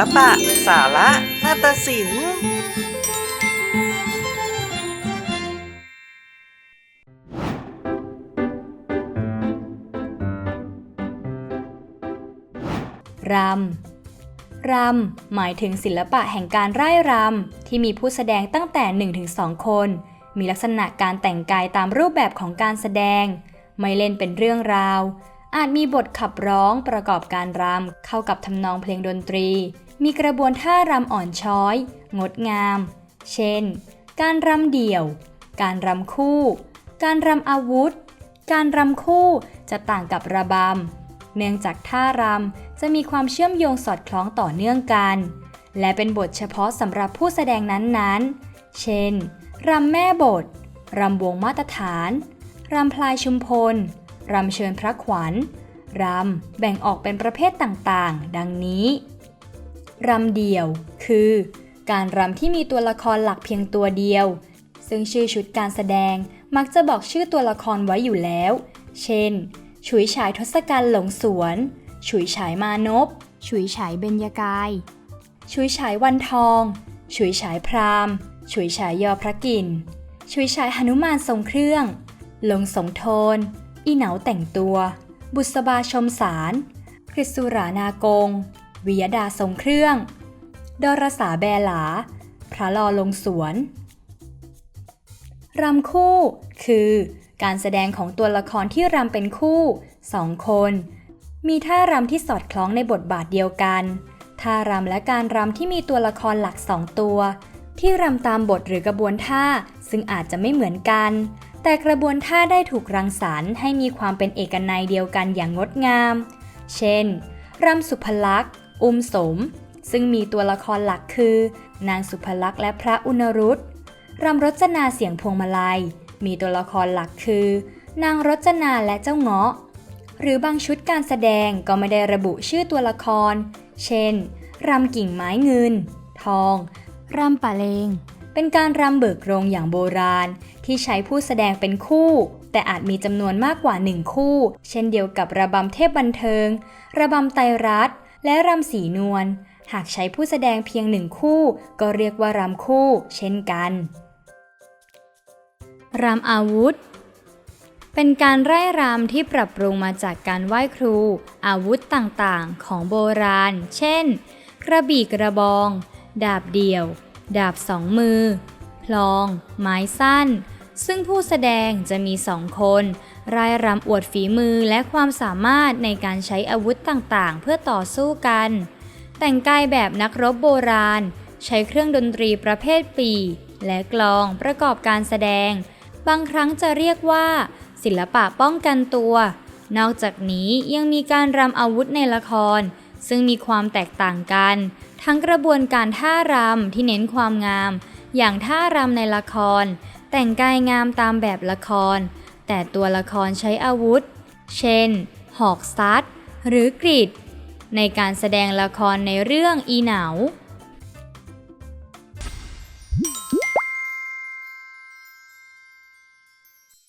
ลปะ สาระนาฏศิลป์รำ รำ หมายถึงศิลปะแห่งการร่ายรำ ที่มีผู้แสดงตั้งแต่ 1-2 คน มีลักษณะการแต่งกายตามรูปแบบของการแสดง ไม่เล่นเป็นเรื่องราว อาจมีบทขับร้องประกอบการรำเข้ากับทำนองเพลงดนตรี มีกระบวนท่ารำอ่อนช้อย งดงาม เช่น การรำเดี่ยว การรำคู่ การรำอาวุธ การรำคู่จะต่างกับระบำ เนื่องจากท่ารำจะมีความเชื่อมโยงสอดคล้องต่อเนื่องกัน และเป็นบทเฉพาะสำหรับผู้แสดงนั้นๆ เช่น รำแม่บท รำวงมาตรฐาน รำพลายชุมพล รำเชิญพระขวัญ รำแบ่งออกเป็นประเภทต่างๆ ดังนี้ รำเดี่ยว คือ การรำที่มีตัวละครหลักเพียงตัวเดียว ซึ่งชื่อชุดการแสดงมักจะบอกชื่อตัวละครไว้อยู่แล้ว เช่น ฉุยฉายทศกัณฐ์หลงสวน ฉุยฉายมานพ ฉุยฉายเบญญกาย ฉุยฉายวันทอง ฉุยฉายพรามฉุยฉายยอพระกินฉุยฉายหนุมานทรงเครื่อง ลงสงโทน อีเหนาแต่งตัว บุษบาชมสารคริสสุรานากง วิยดาทรงเครื่อง ดรสาแบหลา พระลอลงสวน รำคู่ คือ การแสดงของตัวละครที่รำเป็นคู่สองคน มีท่ารำที่สอดคล้องในบทบาทเดียวกัน ท่ารำและการรำที่มีตัวละครหลักสองตัว ที่รำตามบทหรือกระบวนท่า ซึ่งอาจจะไม่เหมือนกัน แต่กระบวนท่าได้ถูกรังสรรค์ให้มีความเป็นเอกนัยเดียวกันอย่างงดงาม เช่นรำสุภลักษณ์ อุมสม ซึ่งมีตัวละครหลักคือ นางสุภลักษณ์และพระอุณรุตรำรจนาเสียงพวงมาลัย มีตัวละครหลักคือ นางรจนาและเจ้าเงาะ หรือบางชุดการแสดงก็ไม่ได้ระบุชื่อตัวละคร เช่น รำกิ่งไม้เงิน ทอง รำป่าเลง เป็นการรำเบิกโรงอย่างโบราณ ที่ใช้ผู้แสดงเป็นคู่ แต่อาจมีจำนวนมากกว่าหนึ่งคู่ เช่นเดียวกับระบำเทพบันเทิง ระบำไตรรัต และรำสีนวล หากใช้ผู้แสดงเพียงหนึ่งคู่ ก็เรียกว่ารำคู่ เช่นกันรำอาวุธ เป็นการไร่รำที่ปรับปรุงมาจากการไหว้ครู อาวุธต่างๆ ของโบราณ เช่น กระบี่กระบอง ดาบเดี่ยว ดาบสองมือ พลอง ไม้สั้น ซึ่งผู้แสดงจะมีสองคน ร่ายรำอวดฝีมือและความสามารถในการใช้อาวุธต่างๆ เพื่อต่อสู้กัน แต่งกายแบบนักรบโบราณ ใช้เครื่องดนตรีประเภทปีและกลองประกอบการแสดง บางครั้งจะเรียกว่า ศิลปะป้องกันตัว นอกจากนี้ยังมีการรำอาวุธในละคร ซึ่งมีความแตกต่างกัน ทั้งกระบวนการท่ารำที่เน้นความงาม อย่างท่ารำในละคร แต่งกายงามตามแบบละคร แต่ตัวละครใช้อาวุธ เช่น หอกซัดหรือกรีดในการแสดงละครในเรื่องอีเหนา